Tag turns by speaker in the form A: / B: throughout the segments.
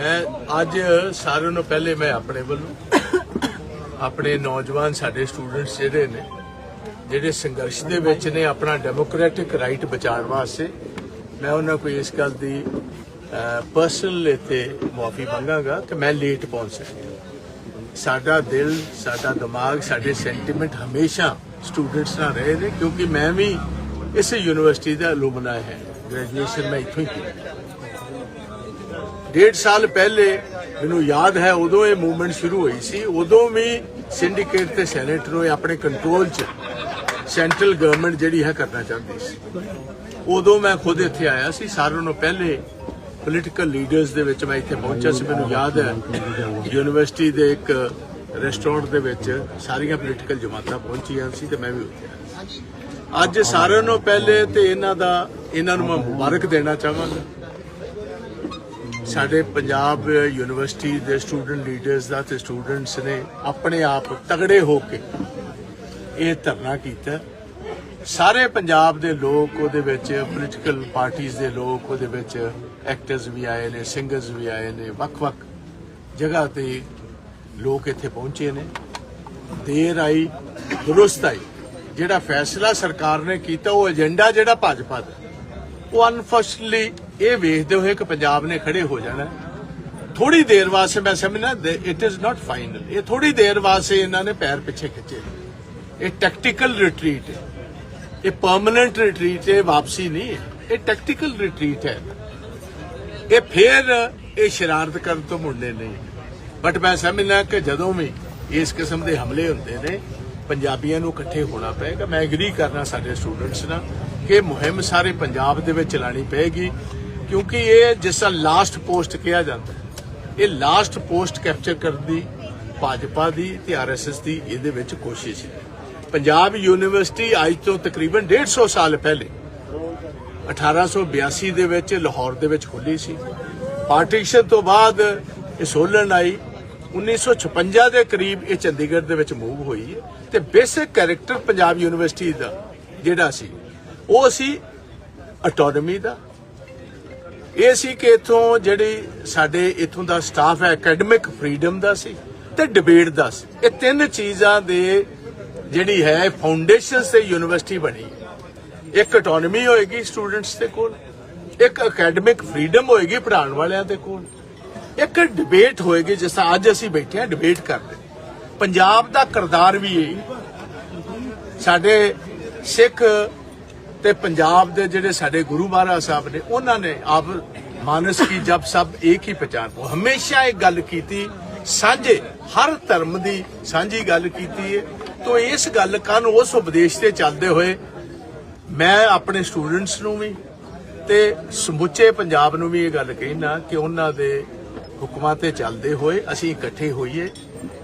A: ਮੈਂ ਅੱਜ ਸਾਰਿਆਂ ਨੂੰ ਪਹਿਲੇ ਮੈਂ ਆਪਣੇ ਵੱਲੋਂ ਆਪਣੇ ਨੌਜਵਾਨ ਸਾਡੇ ਸਟੂਡੈਂਟਸ ਜਿਹੜੇ ਨੇ, ਜਿਹੜੇ ਸੰਘਰਸ਼ ਦੇ ਵਿੱਚ ਨੇ, ਆਪਣਾ ਡੈਮੋਕ੍ਰੈਟਿਕ ਰਾਈਟ ਬਚਾਉਣ ਵਾਸਤੇ, ਮੈਂ ਉਹਨਾਂ ਕੋਲ ਇਸ ਗੱਲ ਦੀ ਪਰਸਨਲ ਤੇ ਮਾਫੀ ਮੰਗਾਂਗਾ ਕਿ ਮੈਂ ਲੇਟ ਪਹੁੰਚ ਸਕਿਆ। ਸਾਡਾ ਦਿਲ, ਸਾਡਾ ਦਿਮਾਗ, ਸਾਡੇ ਸੈਂਟੀਮੈਂਟ ਹਮੇਸ਼ਾ ਸਟੂਡੈਂਟਸ ਨਾਲ ਰਹੇ ਨੇ, ਕਿਉਂਕਿ ਮੈਂ ਵੀ ਇਸ ਯੂਨੀਵਰਸਿਟੀ ਦਾ ਅਲੂਮਨਾਈ ਹੈ। ਗ੍ਰੈਜੂਏਸ਼ਨ ਮੈਂ ਇੱਥੋਂ ਹੀ ਕੀਤੀ। ਡੇਢ ਸਾਲ ਪਹਿਲੇ ਮੈਨੂੰ ਯਾਦ ਹੈ, ਉਦੋਂ ਇਹ ਮੂਵਮੈਂਟ ਸ਼ੁਰੂ ਹੋਈ ਸੀ। ਉਦੋਂ ਵੀ ਸਿੰਡੀਕੇਟ ਤੇ ਸੈਨੇਟ ਨੂੰ ਇਹ ਆਪਣੇ ਕੰਟਰੋਲ 'ਚ ਸੈਂਟਰਲ ਗਵਰਨਮੈਂਟ ਜਿਹੜੀ ਹੈ ਕਰਨਾ ਚਾਹੁੰਦੀ ਸੀ। ਉਦੋਂ ਮੈਂ ਖੁਦ ਇੱਥੇ ਆਇਆ ਸੀ। ਸਾਰਿਆਂ ਨੂੰ ਪਹਿਲੇ ਪੋਲੀਟੀਕਲ ਲੀਡਰਸ ਦੇ ਵਿੱਚ ਮੈਂ ਇੱਥੇ ਪਹੁੰਚਿਆ ਸੀ। ਮੈਨੂੰ ਯਾਦ ਹੈ ਯੂਨੀਵਰਸਿਟੀ ਦੇ ਇੱਕ ਰੈਸਟੋਰੈਂਟ ਦੇ ਵਿੱਚ ਸਾਰੀਆਂ ਪੋਲੀਟੀਕਲ ਜਮਾਤਾਂ ਪਹੁੰਚੀਆਂ ਸੀ ਤੇ ਮੈਂ ਵੀ ਉੱਥੇ ਆਇਆ ਅੱਜ ਸਾਰਿਆਂ ਨੂੰ ਪਹਿਲੇ ਤੇ ਇਹਨਾਂ ਦਾ, ਇਹਨਾਂ ਨੂੰ ਮੈਂ ਮੁਬਾਰਕ ਦੇਣਾ ਚਾਹਾਂਗਾ। ਸਾਡੇ ਪੰਜਾਬ ਯੂਨੀਵਰਸਿਟੀ ਦੇ ਸਟੂਡੈਂਟ ਲੀਡਰਸ ਦਾ ਤੇ ਸਟੂਡੈਂਟਸ ਨੇ ਆਪਣੇ ਆਪ ਤਗੜੇ ਹੋ ਕੇ ਇਹ ਧਰਨਾ ਕੀਤਾ। ਸਾਰੇ ਪੰਜਾਬ ਦੇ ਲੋਕ ਉਹਦੇ ਵਿੱਚ ਪੋਲੀਟੀਕਲ ਪਾਰਟੀਆਂ ਦੇ ਲੋਕ ਉਹਦੇ ਵਿੱਚ ਐਕਟਰਸ ਵੀ ਆਏ ਨੇ ਸਿੰਗਰਸ ਵੀ ਆਏ ਨੇ, ਵੱਖ-ਵੱਖ ਜਗ੍ਹਾ ਤੇ ਲੋਕ ਇੱਥੇ ਪਹੁੰਚੇ ਨੇ। ਦੇਰ ਆਈ, ਦਰੁਸਤ ਆਈ। ਜਿਹੜਾ ਫੈਸਲਾ ਸਰਕਾਰ ਨੇ ਕੀਤਾ, ਉਹ ਏਜੰਡਾ ਜਿਹੜਾ ਭਾਜਪਾ ਦਾ, ਉਹ ਅਨਫੋਰਚੂਨਟਲੀ ਇਹ ਵੇਖਦੇ ਹੋਏ ਕਿ ਪੰਜਾਬ ਨੇ ਖੜੇ ਹੋ ਜਾਣਾ ਥੋੜੀ ਦੇਰ ਵਾਸਤੇ ਮੈਂ ਸਮਝਣਾ ਇਟ ਇਜ਼ ਨਾਟ ਫਾਈਨਲ ਇਹ ਥੋੜੀ ਦੇਰ ਵਾਸਤੇ ਇਹਨਾਂ ਨੇ ਪੈਰ ਪਿੱਛੇ ਖਿੱਚੇ। ਇਹ ਟੈਕਟੀਕਲ ਰਿਟਰੀਟ ਹੈ। ਇਹ ਪਰਮਨੈਂਟ ਰਿਟਰੀਟ ਹੈ ਵਾਪਸੀ ਨਹੀਂ ਹੈ। ਇਹ ਟੈਕਟੀਕਲ ਰਿਟਰੀਟ ਹੈ। ਇਹ ਫੇਰ ਇਹ ਸ਼ਰਾਰਤ ਕਰਨ ਤੋਂ ਮੁੜਨੇ ਨਹੀਂ। ਬਟ ਮੈਂ ਸਮਝਣਾ ਕਿ ਜਦੋਂ ਵੀ ਇਸ ਕਿਸਮ ਦੇ ਹਮਲੇ ਹੁੰਦੇ ਨੇ, ਪੰਜਾਬੀਆਂ ਨੂੰ ਇਕੱਠੇ ਹੋਣਾ ਪਏਗਾ। ਮੈਂ ਐਗਰੀ ਕਰਨਾ ਸਾਡੇ ਸਟੂਡੈਂਟਸ ਨਾਲ ਕਿ ਮੁਹਿੰਮ ਸਾਰੇ ਪੰਜਾਬ ਦੇ ਵਿੱਚ ਚਲਾਣੀ ਪਏਗੀ। ਕਿਉਂਕਿ ਇਹ ਜਿਸ ਤਰ੍ਹਾਂ ਲਾਸਟ ਪੋਸਟ ਕਿਹਾ ਜਾਂਦਾ ਇਹ ਲਾਸਟ ਪੋਸਟ ਕੈਪਚਰ ਕਰਨ ਦੀ, ਭਾਜਪਾ ਦੀ ਤੇ ਆਰਐਸਐਸ ਦੀ ਇਹਦੇ ਵਿੱਚ ਕੋਸ਼ਿਸ਼ ਹੈ। ਪੰਜਾਬ ਯੂਨੀਵਰਸਿਟੀ ਅੱਜ ਤੋਂ ਤਕਰੀਬਨ 150 ਸਾਲ ਪਹਿਲੇ 1882 ਦੇ ਵਿੱਚ ਲਾਹੌਰ ਦੇ ਵਿੱਚ ਖੁੱਲੀ ਸੀ। ਪਾਰਟੀਸ਼ਨ ਤੋਂ ਬਾਅਦ ਇਹ ਸੋਲਨ ਆਈ। 1956 ਦੇ ਕਰੀਬ ਇਹ ਚੰਡੀਗੜ੍ਹ ਦੇ ਵਿੱਚ ਮੂਵ ਹੋਈ ਹੈ ਤੇ ਬੇਸਿਕ ਕੈਰੈਕਟਰ ਪੰਜਾਬ ਯੂਨੀਵਰਸਿਟੀ ਦਾ ਜਿਹੜਾ ਸੀ, ਉਹ ਸੀ ਆਟੋਨਮੀ ਦਾ। ਇਹ ਸੀ ਕਿ ਇਥੋਂ ਜਿਹੜੀ ਸਾਡੇ ਇਥੋਂ ਦਾ ਸਟਾਫ ਹੈ ਅਕੈਡਮਿਕ ਫਰੀडम ਦਾ ਸੀ ਤੇ ਡਿਬੇਟ ਦਾ ਸੀ। ਇਹ ਤਿੰਨ ਚੀਜ਼ਾਂ ਦੇ ਜਿਹੜੀ ਹੈ ਫਾਊਂਡੇਸ਼ਨ ਤੇ ਯੂਨੀਵਰਸਿਟੀ ਬਣੀ। ਇੱਕ ਆਟੋਨਮੀ ਹੋਏਗੀ ਸਟੂਡੈਂਟਸ ਦੇ ਕੋਲ, ਇੱਕ ਅਕੈਡਮਿਕ ਫਰੀडम ਹੋਏਗੀ ਪੜਾਉਣ ਵਾਲਿਆਂ ਦੇ ਕੋਲ, ਇੱਕ ਡਿਬੇਟ ਹੋਏਗੀ ਜਿਸ ਤਰ੍ਹਾਂ ਅੱਜ ਅਸੀਂ ਬੈਠੇ ਹਾਂ ਡਿਬੇਟ ਕਰਦੇ। ਪੰਜਾਬ ਦਾ ਕਰਦਾਰ ਵੀ ਹੈ ਸਾਡੇ ਸਿੱਖ ਤੇ ਪੰਜਾਬ ਦੇ ਜਿਹੜੇ ਸਾਡੇ ਗੁਰੂ ਮਹਾਰਾਜ ਸਾਹਿਬ ਨੇ, ਉਹਨਾਂ ਨੇ ਆਪ ਮਾਨਸ ਕੀ ਜਬ ਸਭ ਇੱਕ ਹੀ ਪਛਾਣ ਉਹ ਹਮੇਸ਼ਾ ਇਹ ਗੱਲ ਕੀਤੀ, ਸਾਂਝੇ, ਹਰ ਧਰਮ ਦੀ ਸਾਂਝੀ ਗੱਲ ਕੀਤੀ ਹੈ ਤੋਂ ਇਸ ਗੱਲ ਕਾਨ ਉਸ ਉਪਦੇਸ਼ ਤੇ ਚੱਲਦੇ ਹੋਏ ਮੈਂ ਆਪਣੇ ਸਟੂਡੈਂਟਸ ਨੂੰ ਵੀ ਤੇ ਸਮੁੱਚੇ ਪੰਜਾਬ ਨੂੰ ਵੀ ਇਹ ਗੱਲ ਕਹਿਣਾ ਕਿ ਉਹਨਾਂ ਦੇ ਹੁਕਮਾਂ ਤੇ ਚੱਲਦੇ ਹੋਏ ਅਸੀਂ ਇਕੱਠੇ ਹੋਈਏ।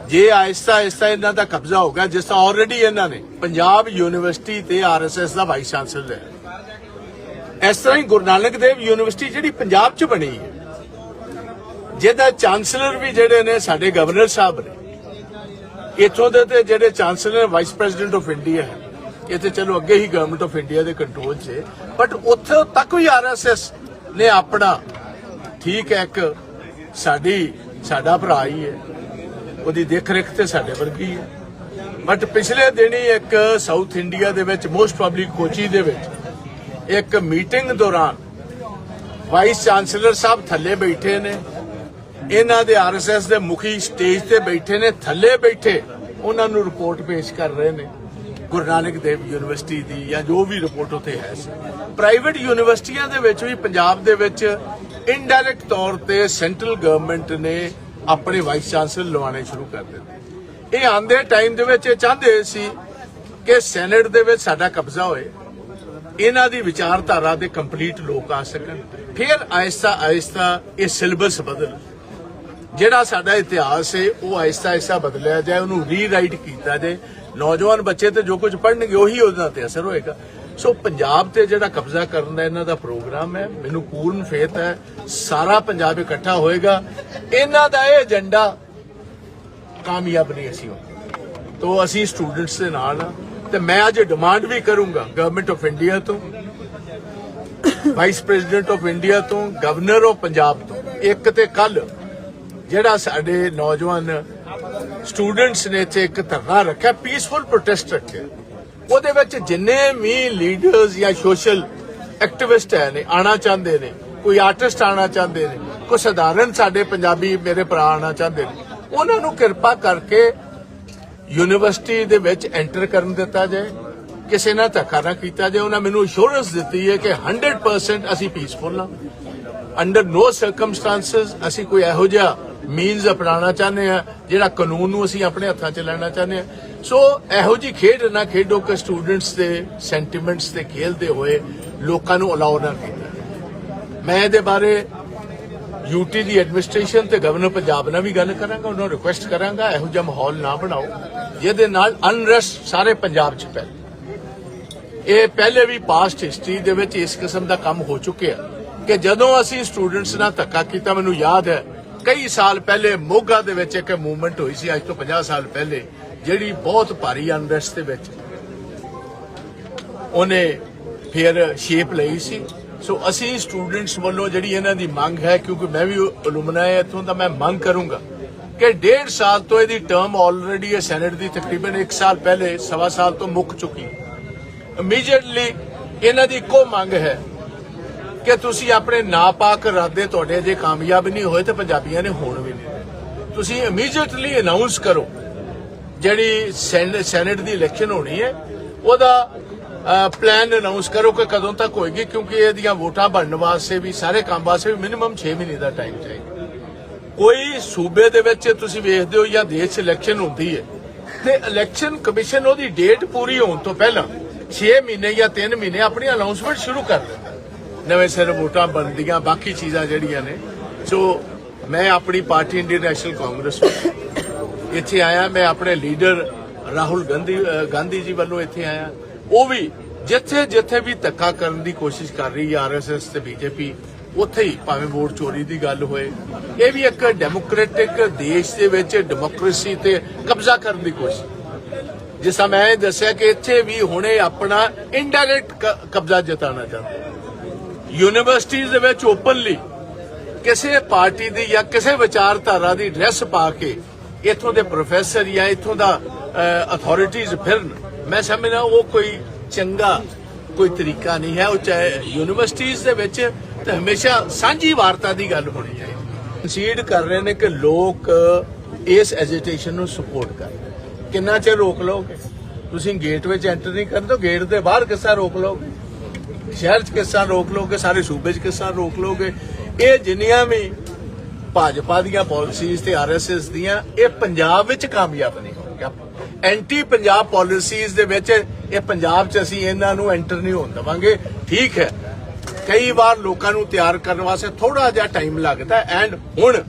A: ਜੇ ਆਇਸਤਾ ਆਹਿਸਤਾ ਇਹਨਾਂ ਦਾ ਕਬਜ਼ਾ ਹੋ ਗਿਆ, ਜਿਸ ਤਰ੍ਹਾਂ ਆਲਰੇਡੀ ਇਹਨਾਂ ਨੇ ਪੰਜਾਬ ਯੂਨੀਵਰਸਿਟੀ ਤੇ ਆਰਐਸਐਸ ਦਾ ਵਾਈਸ ਚਾਂਸਲਰ ਹੈ ਇਸ ਤਰ੍ਹਾਂ ਹੀ ਗੁਰੂ ਨਾਨਕ ਦੇਵ ਯੂਨੀਵਰਸਿਟੀ ਜਿਹੜੀ ਪੰਜਾਬ 'ਚ ਬਣੀ ਹੈ, ਜਿਹਦਾ ਚਾਂਸਲਰ ਵੀ ਜਿਹੜੇ ਨੇ ਸਾਡੇ ਗਵਰਨਰ ਸਾਹਿਬ ਨੇ। ਇਥੋਂ ਦੇ ਤੇ ਜਿਹੜੇ chancellor vice president of India ਹੈ, ਇਹ ਤੇ ਚਲੋ ਅੱਗੇ ਹੀ ਗਵਰਨਮੈਂਟ ਆਫ ਇੰਡੀਆ ਦੇ ਕੰਟਰੋਲ 'ਚ ਬਟ ਉੱਥੇ ਤੱਕ ਵੀ ਆਰਐਸਐਸ ਨੇ ਆਪਣਾ, ਠੀਕ ਹੈ ਇੱਕ ਸਾਡੀ, ਸਾਡਾ ਭਰਾ ਹੀ ਹੈ। ਉਹਦੀ ਦੇਖ ਰੇਖ ਤੇ ਸਾਡੇ ਵਰਗੀ ਹੈ। ਬਟ ਪਿਛਲੇ ਦਿਨੀ ਇੱਕ ਸਾਊਥ ਇੰਡੀਆ ਦੇ ਵਿੱਚ ਮੋਸਟ ਪਬਲਿਕ ਕੋਚੀ ਦੇ ਵਿੱਚ, ਇੱਕ ਮੀਟਿੰਗ ਦੌਰਾਨ ਵਾਈਸ ਚਾਂਸਲਰ ਸਾਹਿਬ ਥੱਲੇ ਬੈਠੇ ਨੇ। ਇਹਨਾਂ ਦੇ ਆਰਐਸਐਸ ਦੇ ਮੁਖੀ ਸਟੇਜ ਤੇ ਬੈਠੇ ਨੇ। ਥੱਲੇ ਬੈਠੇ ਉਹਨਾਂ ਨੂੰ ਰਿਪੋਰਟ ਪੇਸ਼ ਕਰ ਰਹੇ ਨੇ। ਗੁਰੂ ਨਾਨਕ ਦੇਵ ਯੂਨੀਵਰਸਿਟੀ ਦੀ ਜਾਂ ਜੋ ਵੀ ਰਿਪੋਰਟ ਉਥੇ ਹੈ ਪ੍ਰਾਈਵੇਟ ਯੂਨੀਵਰਸਿਟੀਆਂ ਦੇ ਵਿੱਚ ਵੀ, ਪੰਜਾਬ ਦੇ ਵਿੱਚ ਇਨਡਾਇਰੈਕਟ ਤੌਰ ਤੇ ਸੈਂਟਰਲ ਗਵਰਨਮੈਂਟ ਨੇ ਆਪਣੇ ਵਾਈਸ ਚਾਂਸਲਰ ਲਵਾਉਣੇ ਸ਼ੁਰੂ ਕਰ ਦਿੱਤੇ। ਇਹ ਆਂਦੇ ਟਾਈਮ ਦੇ ਵਿੱਚ ਇਹ ਚਾਹੁੰਦੇ ਸੀ ਕਿ ਸੈਨੇਟ ਦੇ ਵਿੱਚ ਸਾਡਾ ਕਬਜ਼ਾ ਹੋਏ। ਇਹਨਾਂ ਦੀ ਵਿਚਾਰਧਾਰਾ ਦੇ ਕੰਪਲੀਟ ਲੋਕ ਆ ਸਕਣ। ਫਿਰ ਆਇਸਤਾ ਆਹਿਸਤਾ ਇਹ ਸਿਲੇਬਸ ਬਦਲ। ਜਿਹੜਾ ਸਾਡਾ ਇਤਿਹਾਸ ਹੈ ਉਹ ਆਹਿਸਤਾ ਆਹਿਸਤਾ ਬਦਲਿਆ ਜਾਏ, ਉਹਨੂੰ ਰੀਰਾਈਟ ਕੀਤਾ ਜਾਏ। ਨੌਜਵਾਨ ਬੱਚੇ ਤੇ ਜੋ ਕੁਝ ਪੜਨਗੇ ਉਹੀ ਉਹਨਾਂ ਤੇ ਅਸਰ ਹੋਏਗਾ। ਸੋ ਪੰਜਾਬ ਤੇ ਜਿਹੜਾ ਕਬਜ਼ਾ ਕਰਨ ਦਾ ਇਹਨਾਂ ਦਾ ਪ੍ਰੋਗਰਾਮ ਹੈ, ਮੈਨੂੰ ਪੂਰਨ ਫੇਤ ਹੈ, ਸਾਰਾ ਪੰਜਾਬ ਇਕੱਠਾ ਹੋਏਗਾ। ਇਹਨਾਂ ਦਾ ਇਹ ਏਜੰਡਾ ਕਾਮਯਾਬ ਨਹੀਂ ਅਸੀਂ ਹੋ ਅਸੀਂ ਸਟੂਡੈਂਟਸ ਦੇ ਨਾਲ ਤੇ ਮੈਂ ਅੱਜ ਡਿਮਾਂਡ ਵੀ ਕਰੂੰਗਾ ਗਵਰਨਮੈਂਟ ਆਫ ਇੰਡੀਆ ਤੋਂ ਵਾਈਸ ਪ੍ਰੈਜ਼ੀਡੈਂਟ ਆਫ ਇੰਡੀਆ ਤੋਂ ਗਵਰਨਰ ਆਫ ਪੰਜਾਬ ਤੋਂ। ਇੱਕ ਤੇ ਕੱਲ ਜਿਹੜਾ ਸਾਡੇ ਨੌਜਵਾਨ ਸਟੂਡੈਂਟਸ ਨੇ ਇੱਥੇ ਇੱਕ ਧਰਨਾ ਰੱਖਿਆ ਪੀਸਫੁਲ ਪ੍ਰੋਟੈਸਟ ਰੱਖਿਆ। ਉਹਦੇ ਵਿੱਚ ਜਿੰਨੇ ਵੀ ਲੀਡਰਸ ਜਾਂ ਸੋਸ਼ਲ ਐਕਟਿਵਿਸਟ ਹੈ ਨੇ ਆਣਾ ਚਾਹੁੰਦੇ ਨੇ, ਕੋਈ ਆਰਟਿਸਟ ਆਣਾ ਚਾਹੁੰਦੇ ਨੇ, ਕੋਈ ਸਧਾਰਨ ਸਾਡੇ ਪੰਜਾਬੀ ਮੇਰੇ ਭਰਾ ਆਣਾ ਚਾਹੁੰਦੇ ਨੇ, ਉਹਨਾਂ ਨੂੰ ਕਿਰਪਾ ਕਰਕੇ ਯੂਨੀਵਰਸਿਟੀ ਦੇ ਵਿੱਚ ਐਂਟਰ ਕਰਨ ਦਿੱਤਾ ਜਾਏ। ਕਿਸੇ ਨਾਲ ਧੱਕਾ ਨਾ ਕੀਤਾ ਜਾਏ। ਉਹਨਾਂ ਮੈਨੂੰ ਅਸ਼ੋਰੈਂਸ ਦਿੱਤੀ ਹੈ ਕਿ 100% ਅਸੀਂ ਪੀਸਫੁਲ ਹਾਂ। ਅੰਡਰ ਨੋ ਸਰਕਮਸਟੈਂਸਸ ਅਸੀਂ ਕੋਈ ਇਹੋ ਜਿਹਾ ਮੀਨਸ ਅਪਣਾਉਣਾ ਚਾਹੁੰਦੇ ਆ, ਜਿਹੜਾ ਕਾਨੂੰਨ ਨੂੰ ਅਸੀਂ ਆਪਣੇ ਹੱਥਾਂ 'ਚ ਲੈਣਾ ਚਾਹੁੰਦੇ ਆ। ਸੋ ਇਹੋ ਜੀ ਖੇਡ ਨਾ ਖੇਡੋ ਕਿ ਸਟੂਡੈਂਟਸ ਦੇ ਸੈਂਟੀਮੈਂਟਸ ਤੇ ਖੇਲਦੇ ਹੋਏ ਲੋਕਾਂ ਨੂੰ ਅਲਾਉ ਨਾ ਕੀਤਾ ਮੈਂ ਇਹਦੇ ਬਾਰੇ ਯੂਟੀ ਦੀ ਐਡਮਿਨਿਸਟ੍ਰੇਸ਼ਨ ਤੇ ਗਵਰਨਰ ਪੰਜਾਬ ਨਾਲ ਵੀ ਗੱਲ ਕਰਾਂਗਾ, ਉਹਨਾਂ ਨੂੰ ਰਿਕੁਐਸਟ ਕਰਾਂਗਾ, ਇਹੋ ਜਿਹਾ ਮਾਹੌਲ ਨਾ ਬਣਾਓ, ਜਿਹਦੇ ਨਾਲ ਅਨਰੈਸਟ ਸਾਰੇ ਪੰਜਾਬ 'ਚ ਪੈ ਇਹ ਪਹਿਲੇ ਵੀ ਪਾਸਟ ਹਿਸਟਰੀ ਦੇ ਵਿੱਚ ਇਸ ਕਿਸਮ ਦਾ ਕੰਮ ਹੋ ਚੁੱਕਿਆ ਕਿ ਜਦੋਂ ਅਸੀਂ ਸਟੂਡੈਂਟਸ ਨਾਲ ਧੱਕਾ ਕੀਤਾ, ਮੈਨੂੰ ਯਾਦ ਹੈ ਕਈ ਸਾਲ ਪਹਿਲੇ ਮੋਗਾ ਦੇ ਵਿੱਚ ਇੱਕ ਮੂਵਮੈਂਟ ਹੋਈ ਸੀ, ਅੱਜ ਤੋਂ 50 ਸਾਲ ਪਹਿਲੇ, ਜਿਹੜੀ ਬਹੁਤ ਭਾਰੀ ਅਨਰੈਸਟ ਦੇ ਵਿੱਚ ਉਹਨੇ ਫਿਰ ਸ਼ੇਪ ਲਈ ਸੀ। ਸੋ ਅਸੀਂ ਸਟੂਡੈਂਟਸ ਵੱਲੋਂ ਜਿਹੜੀ ਇਹਨਾਂ ਦੀ ਮੰਗ ਹੈ, ਕਿਉਂਕਿ ਮੈਂ ਵੀ ਅਲੂਮਨਾ ਹੈ ਇੱਥੋਂ ਦਾ ਮੈਂ ਮੰਗ ਕਰੂੰਗਾ ਕਿ ਡੇਢ ਸਾਲ ਤੋਂ ਇਹਦੀ ਟਰਮ ਆਲਰੇਡੀ ਹੈ ਸੈਨੇਟ ਦੀ, ਤਕਰੀਬਨ 1 ਸਾਲ ਪਹਿਲੇ, ਸਵਾ ਸਾਲ ਤੋਂ ਮੁੱਕ ਚੁੱਕੀ ਹੈ। ਇਮੀਡੀਏਟਲੀ ਇਹਨਾਂ ਦੀ ਇੱਕੋ ਮੰਗ ਹੈ ਕਿ ਤੁਸੀਂ ਆਪਣੇ ਨਾਪਾਕ ਇਰਾਦੇ ਤੁਹਾਡੇ ਜੇ ਕਾਮਯਾਬ ਨਹੀਂ ਹੋਏ ਤੇ ਪੰਜਾਬੀਆਂ ਨੇ ਹੋਣ ਵੀ ਨਹੀਂ ਤੁਸੀਂ ਇਮੀਡੀਏਟਲੀ ਅਨਾਉਂਸ ਕਰੋ, ਜਿਹੜੀ ਸੈਨ- ਸੈਨੇਟ ਦੀ ਇਲੈਕਸ਼ਨ ਹੋਣੀ ਹੈ, ਉਹਦਾ ਪਲਾਨ ਅਨਾਉਂਸ ਕਰੋ ਕਿ ਕਦੋਂ ਤੱਕ ਹੋਏਗੀ, ਕਿਉਂਕਿ ਇਹਦੀਆਂ ਵੋਟਾਂ ਬਣਨ ਵਾਸਤੇ ਵੀ, ਸਾਰੇ ਕੰਮ ਵਾਸਤੇ ਵੀ ਮਿਨੀਮਮ 6 ਮਹੀਨੇ ਦਾ ਟਾਈਮ ਚਾਹੀਦਾ। ਕੋਈ ਸੂਬੇ ਦੇ ਵਿੱਚ ਤੁਸੀਂ ਵੇਖਦੇ ਹੋ ਜਾਂ ਦੇਸ਼ 'ਚ ਇਲੈਕਸ਼ਨ ਹੁੰਦੀ ਹੈ, ਤੇ ਇਲੈਕਸ਼ਨ ਕਮਿਸ਼ਨ ਉਹਦੀ ਡੇਟ ਪੂਰੀ ਹੋਣ ਤੋਂ ਪਹਿਲਾਂ 6 ਮਹੀਨੇ ਜਾਂ 3 ਮਹੀਨੇ ਆਪਣੀ ਅਨਾਉਂਸਮੈਂਟ ਸ਼ੁਰੂ ਕਰ ਦਿੰਦਾ। ਨਵੇਂ ਸਿਰ ਵੋਟਾਂ ਬਣਦੀਆਂ, ਬਾਕੀ ਚੀਜ਼ਾਂ ਜਿਹੜੀਆਂ ਨੇ। ਸੋ ਮੈਂ ਆਪਣੀ ਪਾਰਟੀ ਇੰਡੀਅਨ ਨੈਸ਼ਨਲ ਕਾਂਗਰਸ ਵਿੱਚ ਇੱਥੇ ਆਇਆ, ਮੈਂ ਆਪਣੇ ਲੀਡਰ ਰਾਹੁਲ ਗਾਂਧੀ ਗਾਂਧੀ ਜੀ ਵੱਲੋਂ ਇੱਥੇ ਆਇਆ। ਉਹ ਵੀ ਜਿੱਥੇ ਜਿੱਥੇ ਵੀ ਧੱਕਾ ਕਰਨ ਦੀ ਕੋਸ਼ਿਸ਼ ਕਰ ਰਹੀ ਹੈ ਆਰਐਸਐਸ ਤੇ ਬੀਜੇਪੀ ਉੱਥੇ ਹੀ ਭਾਵੇਂ ਵੋਟ ਚੋਰੀ ਦੀ ਗੱਲ ਹੋਏ। ਇਹ ਵੀ ਇੱਕ ਡੈਮੋਕ੍ਰੈਟਿਕ ਦੇਸ਼ ਦੇ ਵਿੱਚ ਡੈਮੋਕ੍ਰੇਸੀ ਤੇ ਕਬਜ਼ਾ ਕਰਨ ਦੀ ਕੋਸ਼ਿਸ਼। ਜਿਸ ਤਰ੍ਹਾਂ ਮੈਂ ਦੱਸਿਆ ਕਿ ਇੱਥੇ ਵੀ ਹੁਣੇ ਆਪਣਾ ਇਨਡਾਇਰੈਕਟ ਕਬਜ਼ਾ ਜਤਾਉਣਾ ਚਾਹੁੰਦੇ। ਯੂਨੀਵਰਸਿਟੀਜ਼ ਦੇ ਵਿੱਚ ਓਪਨਲੀ ਕਿਸੇ ਪਾਰਟੀ ਦੀ ਜਾਂ ਕਿਸੇ ਵਿਚਾਰਧਾਰਾ ਦੀ ਡਰੈਸ ਪਾ ਕੇ ਇੱਥੋਂ ਦੇ ਪ੍ਰੋਫੈਸਰ ਜਾਂ ਇੱਥੋਂ ਦਾ ਅਥਾਰਟੀਆਂ ਫਿਰਨ। ਮੈਂ ਸਮਝਦਾ ਉਹ ਕੋਈ ਚੰਗਾ ਕੋਈ ਤਰੀਕਾ ਨਹੀਂ ਹੈ। ਉਹ ਚਾਹੇ ਯੂਨੀਵਰਸਿਟੀਜ਼ ਦੇ ਵਿੱਚ ਤੇ ਹਮੇਸ਼ਾ ਸਾਂਝੀ ਵਾਰਤਾ ਦੀ ਗੱਲ ਹੋਣੀ ਚਾਹੀਦੀ ਕੰਸੀਡ ਕਰ ਰਹੇ ਨੇ ਕਿ ਲੋਕ ਇਸ ਐਜੀਟੇਸ਼ਨ ਨੂੰ ਸਪੋਰਟ ਕਰ ਕਿੰਨਾ ਚਿਰ ਰੋਕ ਲਓਗੇ? ਤੁਸੀਂ ਗੇਟ ਵਿੱਚ ਐਂਟਰ ਨਹੀਂ ਕਰਦੇ ਗੇਟ ਦੇ ਬਾਹਰ ਕਿੱਸਾ ਰੋਕ ਲਓਗੇ? ਸ਼ਹਿਰ 'ਚ ਕਿਸ ਤਰ੍ਹਾਂ ਰੋਕ ਲੋਗੇ ਸਾਰੇ ਸੂਬੇ 'ਚ ਕਿਸ ਤਰ੍ਹਾਂ ਰੋਕ ਲੋਗੇ ਇਹ ਜਿੰਨੀਆਂ ਵੀ ਭਾਜਪਾ ਦੀਆਂ ਪਾਲਿਸੀਜ਼ ਤੇ ਆਰਐਸਐਸ ਦੀਆਂ, ਇਹ ਪੰਜਾਬ ਵਿੱਚ ਕਾਮਯਾਬ ਨਹੀਂ ਹੋਣਗੀਆਂ। ਐਂਟੀ ਪੰਜਾਬ ਪਾਲਿਸੀਜ਼ ਦੇ ਵਿੱਚ ਇਹ ਪੰਜਾਬ 'ਚ ਅਸੀਂ ਇਹਨਾਂ ਨੂੰ ਐਂਟਰ ਨਹੀਂ ਹੋਣ ਦੇਵਾਂਗੇ। ਠੀਕ ਹੈ। ਕਈ ਵਾਰ ਲੋਕਾਂ ਨੂੰ ਤਿਆਰ ਕਰਨ ਵਾਸਤੇ ਥੋੜਾ ਜਿਹਾ ਟਾਈਮ ਲੱਗਦਾ ਐਂਡ ਹੁਣ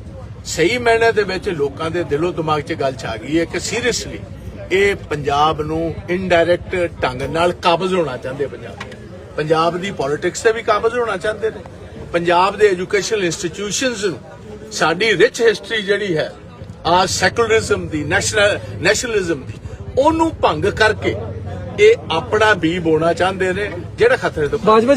A: ਸਹੀ ਮੈਨੇ ਦੇ ਵਿੱਚ ਲੋਕਾਂ ਦੇ ਦਿਲੋਂ ਦਿਮਾਗ 'ਚ ਗੱਲ ਛਾ ਗਈ ਹੈ ਕਿ ਸੀਰੀਅਸਲੀ ਇਹ ਪੰਜਾਬ ਨੂੰ ਇਨਡਾਇਰੈਕਟ ਢੰਗ ਨਾਲ ਕਾਬਜ਼ ਹੋਣਾ ਚਾਹੁੰਦੇ ਪੰਜਾਬ। ਪੰਜਾਬ ਦੀ ਪੋਲਿਟਿਕਸ ਤੇ ਵੀ ਕਾਬਜ਼ ਹੋਣਾ ਚਾਹੁੰਦੇ ਨੇ। ਪੰਜਾਬ ਦੇ ਐਜੂਕੇਸ਼ਨਲ ਇੰਸਟੀਟਿਊਸ਼ਨਸ ਨੂੰ, ਸਾਡੀ ਰਿਚ ਹਿਸਟਰੀ ਜਿਹੜੀ ਹੈ ਆ ਸੈਕੂਲਰਿਜ਼ਮ ਦੀ ਨੈਸ਼ਨਲ ਨੈਸ਼ਨਲਿਜ਼ਮ ਦੀ, ਉਹਨੂੰ ਭੰਗ ਕਰਕੇ ਇਹ ਆਪਣਾ ਬੀ ਬੋਣਾ ਚਾਹੁੰਦੇ ਨੇ, ਜਿਹੜਾ ਖਤਰੇ ਤੋਂ
B: ਬਾਜਵਾ